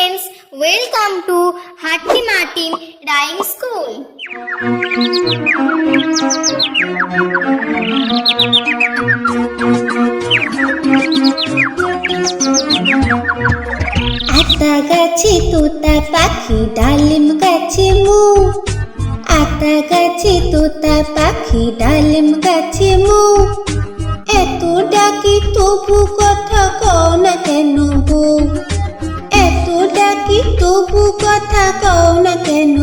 friends, welcome to Hatti Martin Rhyme School. আতা গাছে তোতা পাখি ডালিম গাছে মু। আতা গাছে তোতা পাখি ডালিম গাছে মু। এত ডাকি তবু কথা কও না কেন বউ ডাকি তবু কথা কও না কেন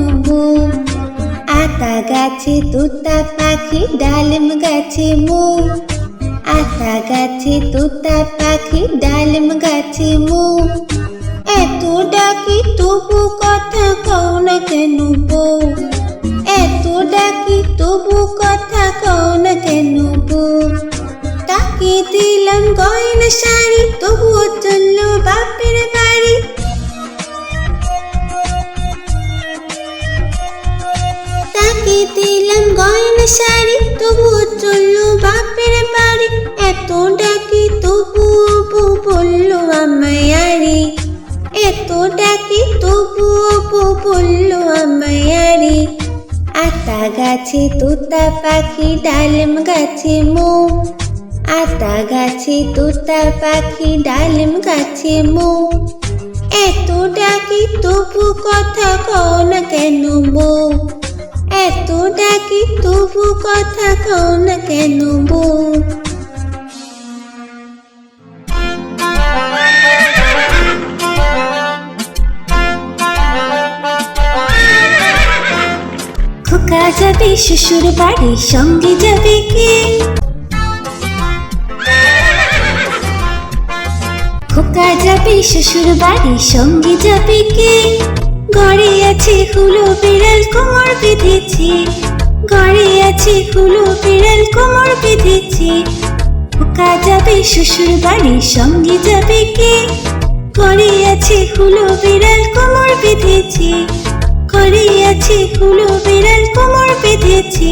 আতা গাছে, তোতা পাখি, ডালিম গাছে মু। আতা গাছে, তোতা পাখি, ডালিম গাছে মু। এত ডাকি, তবু কথা কও না কেন বউ এত ডাকি, তবু কথা কও না কেন বউ তাকে দিলাম গয়না শাড়ি, তবুও চলল বাপের বাড়ি। তাকে দিলাম গয়না শাড়ি, তবুও চলল বাপের বাড়ি। এত ডাকি তবুও বউ বলল আমায় আরে এত ডাকি তবুও বউ বলল আমায় আরে আতা গাছে তোতা পাখি, ডালিম গাছে মো। আতা গাছে তোতা পাখি, ডালিম গাছে মো। এত ডাকি, তবু কথা কও না কেন বউ এত ডাকি তবু কথা কও না কেন বউ? খোকা যাবে, শ্বশুর বাড়ি, সঙ্গে যাবে কে? খোকা যাবে, শ্বশুর বাড়ি, সঙ্গে যাবে কে? ঘরে আছে হুলো বিড়াল কোমর বেঁধেছে। ঘরে আছে হুলো বিড়াল কোমর বেঁধেছে। খোকা যাবে, শ্বশুর বাড়ির সঙ্গে যাবে কে? ঘরে আছে হুলো বিড়াল কোমর বেঁধেছে। ঘরে আছে হুলো বিড়াল কোমর বেঁধেছে।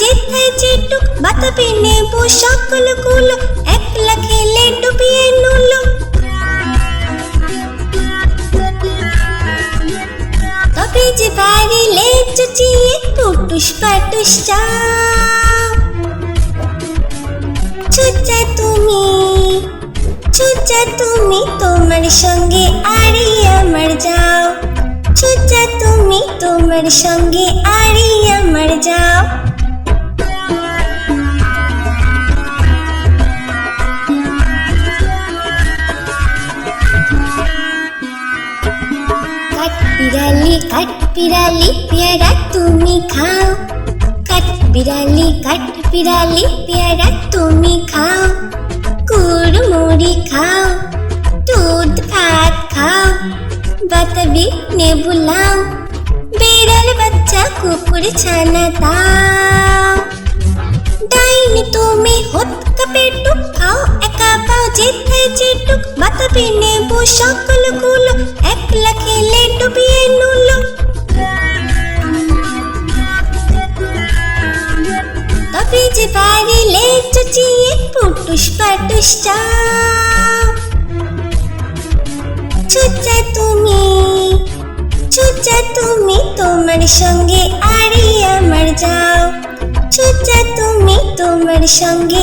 যেথায় যেটুক, বাতাবি নেব, সকলগুলো একলা খেলে ডুবিয়ে নুলো। তবে যে বাড়িলে চুচিয়ে পুটুস পাটুস চাও চুচা তুমি চুচা তুমি তোমার সঙ্গে আরে আমার যাও। চুচা তুমি তোমার সঙ্গে আরে আমার যাও। বিড়ালি কাঠ বিড়ালি পেয়ারা তুমি খাও। কাঠ বিড়ালি কাঠ বিড়ালি পেয়ারা তুমি খাও। কুড়মুড়ি খাও, দুধ ভাত খাও, বাতাবি নেবু লাও। বিড়াল বাচ্চা, কুকুর, ছানা দাও। ডাইনি তুমি হতকা পেটুক খাও, একা পাও যেথায় যেটুক বাতাবি নেব সকলগুলো, একলা খেলে ডুবিয়ে নুলো। তবে যে বাড়িলে চুচিয়ে পুটুস পাটুস চুচা তুমি সুজা তুমি তোমার সঙ্গে আরে আমার যাও। সুজা তুমি তোমার সঙ্গে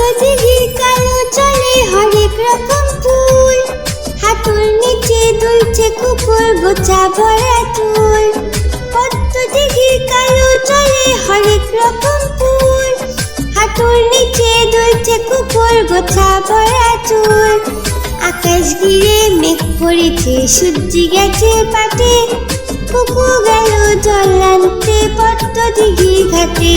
পদ্মদিঘির কালো চলে হরেক রকম ফুল। হাতুর নিচে দুলছে কুকুর, গোছা ভরা চুল। পদ্মদিঘির কালো চলে হরেক রকম ফুল। হাতুর নিচে দুলছে কুকুর, গোছা ভরা চুল। আকাশ ঘিরে মেঘ পড়েছে সূর্যি গেছে পাটে। কুকু গেল জল আনতে পদ্মদিঘির ঘাটে।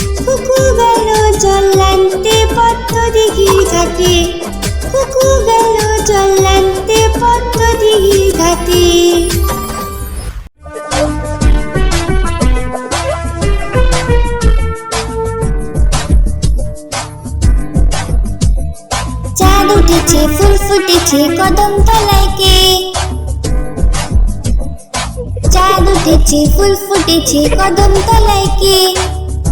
কুকু গেল জল আনতে পদ্ম দিঘির ঘাটে। কুকু গেল জল আনতে পদ্ম দিঘির ঘাটে। চাঁদ উঠেছে, ফুল ফুটেছে কদম তলায় কে। চাঁদ উঠেছে, ফুল ফুটেছে কদম তলায়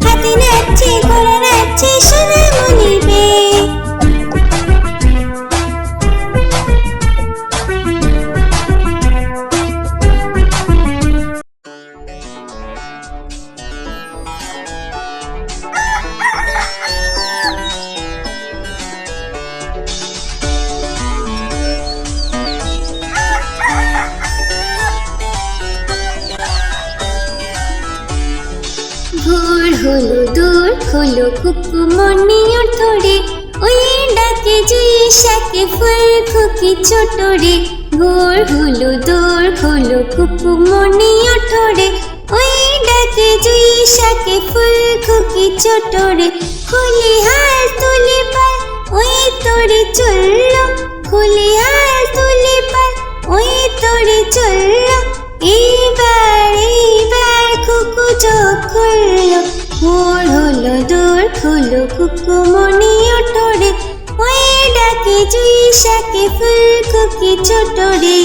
হাতি নাচছে ঘোড়া নাচছে সোনা মনির বে শাকে ফুল খুকি ছোট রে হলো দূর হলো কুকুমনি ওঠরে। ওই ডাকে জুই শাকে ফুল খুকি ছোট রে, খুলি হাল তুলে পাল, ওই তোরে চলল। খুলি হাল তুলে পাল, ওই তোরে চলল। এইবার এইবার কুকু চোখ খুললো। ভোর হলো দূর হলো কুকু মনি ওঠরে ডাকে জুই শাকে ফুল খুকি ছোট রে।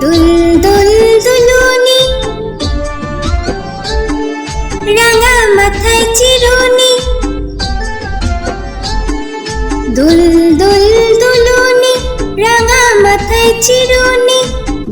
দুল দুল দুলুনি চিরুনি। দুল দুল দুলুনি, রাঙা মাথায় চিরুনি।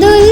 দোল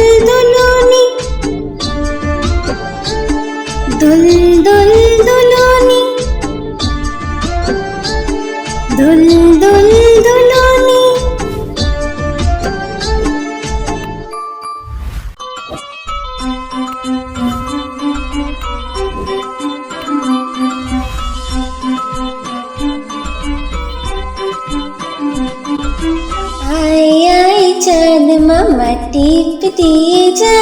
আয় আয় চাঁদ মামা টিপ দিয়ে যা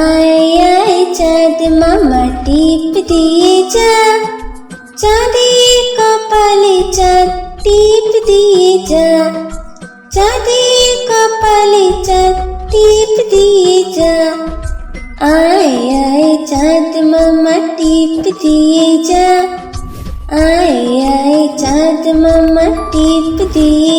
আয় আয় চাঁদ মামা টিপ দিয়ে যা চাঁদের কপালে চাঁদ টিপ দিয়ে যা চাঁদের কপালে চাঁদ টিপ দিয়ে যা আয় আয় চাঁদ মামা টিপ দিয়ে যা আয় আয় চাঁদ মামা টিপ দিয়ে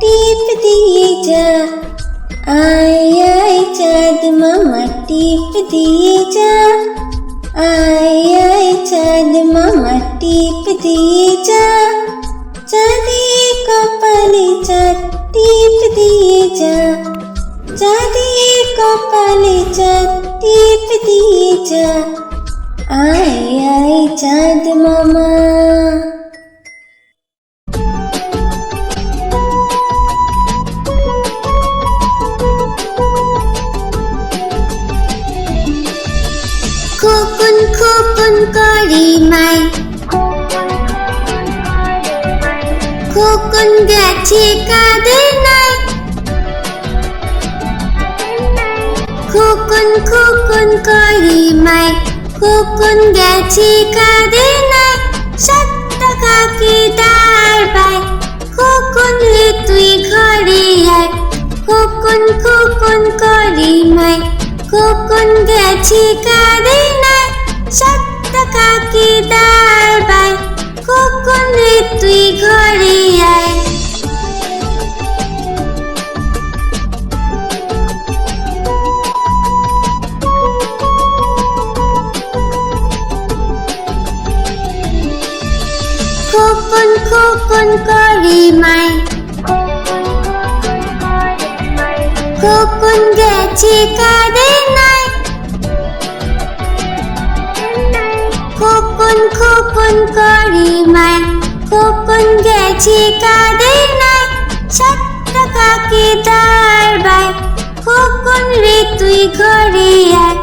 টিপ দিয়ে যা আয় আয় চাঁদ মামা টিপ দিয়ে যা আয় আয় চাঁদ মামা টিপ দিয়ে যা চাঁদের কপালে চাঁদ টিপ দিয়ে যা চাঁদের কপালে চাঁদ টিপ দিয়ে যা আয় আয় চাঁদ মামা খোকন খোকন গেছে কাদের নাই সাত টাকাকে দাঁড় পাই খোকন রে তুই ঘরে আয়। খোকন খোকন করি মাই খোকন গেছে কাদের নাই সাত টাকাকে দাঁড় পাই খোকন রে তুই ঘরে আয়। খোকন গেছে কাদের নাই? খোকন খোকন করি মাই? খোকন গেছে কাদের নাই? সাত টাকাকে দাঁড় বাই? খোকন রে তুই ঘরে আয়?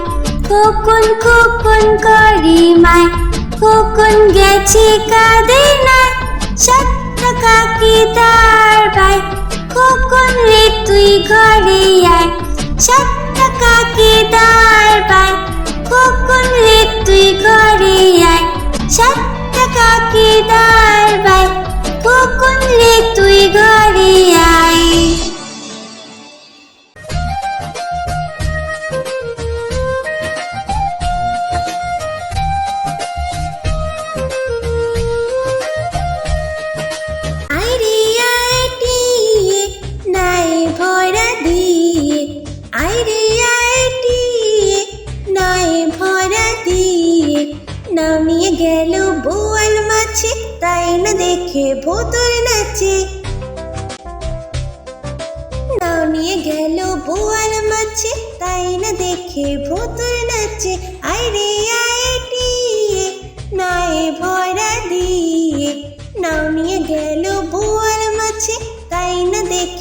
খোকন খোকন করি মাই? খোকন গেছে কাদের নাই? সাত টাকাকে দাঁড় বাই? খোকন রে তুই ঘরে আয়? সাত দারবার কখন রে তুই ঘরে আয়? সাতটা দার পায়? কখন রে তুই ঘরে আয়?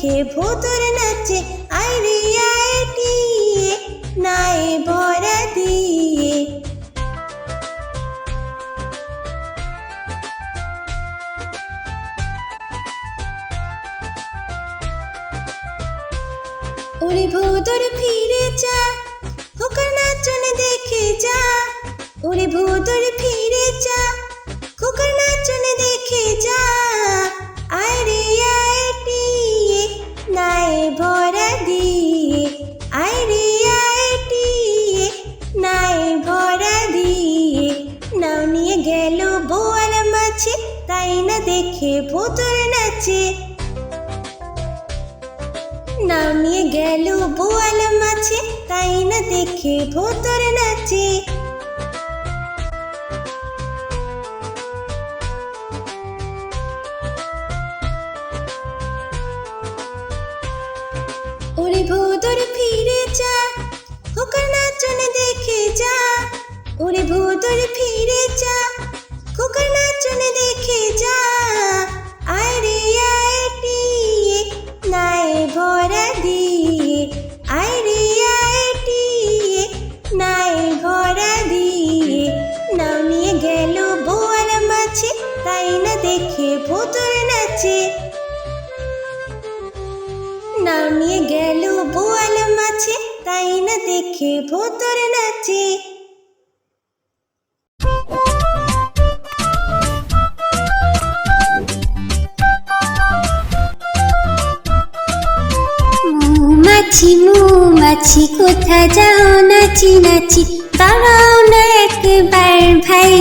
দেখে ভোতর নাচে আইরে আইটিয়ে নাই ভরা দিয়ে। ওরে ভূতর ফিরে যা খোকার নাচন দেখে যা। ওরে ভূতর ফিরে যা তাই না দেখে ভূতর নাচে। নামিয়ে গেল বোয়াল মাছে তাই না দেখে ভোতর নাচে। ওরে ফিরে যা দেখে যা। ওরে ভোতর ফিরে যা দেখে ভোতর নাচে। মৌমাছি মৌমাছি, কোথা যাও নাচি নাচি, দাঁড়াও না একবার ভাই।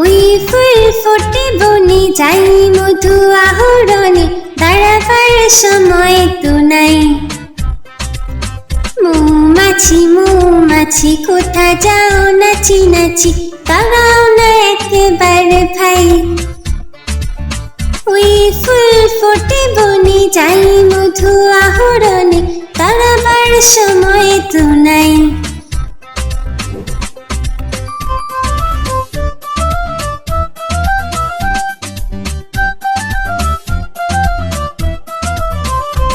ওই ফুল ফোটে বনে, যাই মধু আহরণে, দাঁড়াবার সময় তো নাই। মৌমাছি মৌমাছি কোথা যাও নাচি নাচি? দাঁড়াও না একেবারে ভাই। ওই ফুল ফোটে বনে, যাই মধু আহরণে দাঁড়াবার সময় তো নাই।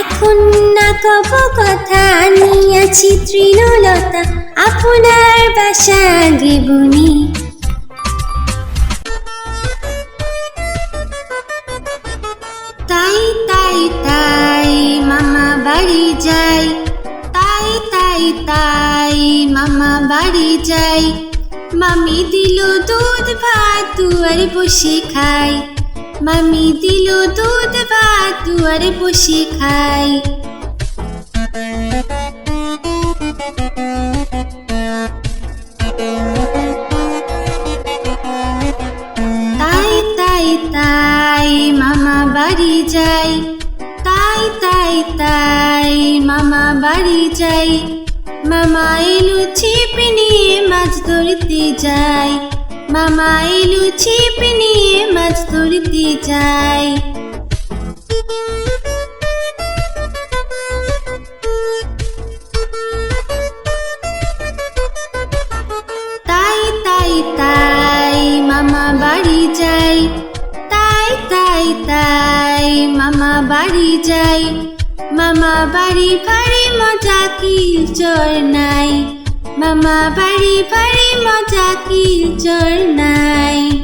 এখন না কব কথা আনিয়াছি তৃণলতা, আপনার বাসা আগে তাই তাই তাই মামা বাড়ি যাই। তাই তাই তাই মামা বাড়ি যাই। মামি দিল দুধ ভাত, দুয়ারে বসে খাই। মামি দিল দুধ ভাত, দুয়ারে বসে খাই। তাই তাই তাই মামা বাড়ি যাই। তাই তাই তাই মামা বাড়ি যাই। মামা এলো ছিপ নিয়ে মাছ ধরতে যাই। মামাই লুচি নিয়ে মাছ ধরতে যায়। তাই তাই তাই মামা বাড়ি যাই তাই তাই তাই মামা বাড়ি যাই মামা বাড়ি ভারী মজা কি চর নাই। মামা বাড়ি বাড়ি মজা কি চোর নাই।